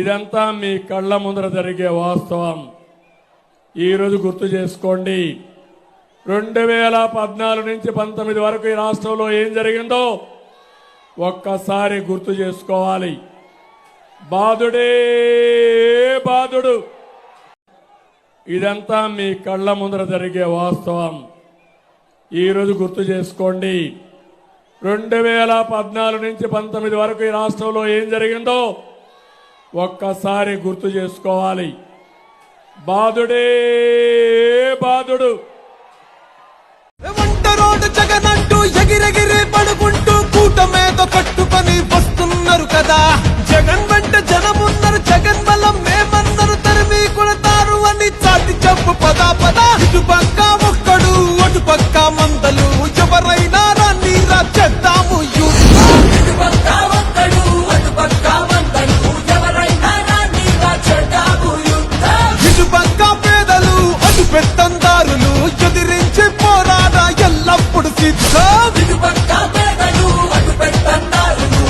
ఇదంతా మీ కళ్ళ ముందర జరిగే వాస్తవం. ఈరోజు గుర్తు చేసుకోండి. రెండు వేల పద్నాలుగు నుంచి పంతొమ్మిది వరకు ఈ రాష్ట్రంలో ఏం జరిగిందో ఒక్కసారి గుర్తు చేసుకోవాలి. బాధుడే బాధుడు ఇదంతా మీ కళ్ళ ముందర జరిగే వాస్తవం. ఈరోజు గుర్తు చేసుకోండి. రెండు వేల పద్నాలుగు నుంచి పంతొమ్మిది వరకు ఈ రాష్ట్రంలో ఏం జరిగిందో ఒక్కసారి గుర్తు చేసుకోవాలి. బాధుడే బాధుడు వంటరోడు జగనంటూ ఎగిరెగిరి పడుకుంటూ కూటమేద కట్టుకొని వస్తున్నారు కదా. జగన్ వెంట జనమున్నారు జగన్ బలం మేమన్నారు తరిమి కొడతారు అని చాటి చెప్పు పదా పద. పెత్తందారులు ఎదిరించి పోరాడా ఎల్లప్పుడు సిద్ధం. ఇటుపక్క పేదలు, అటు పెత్తందారులు,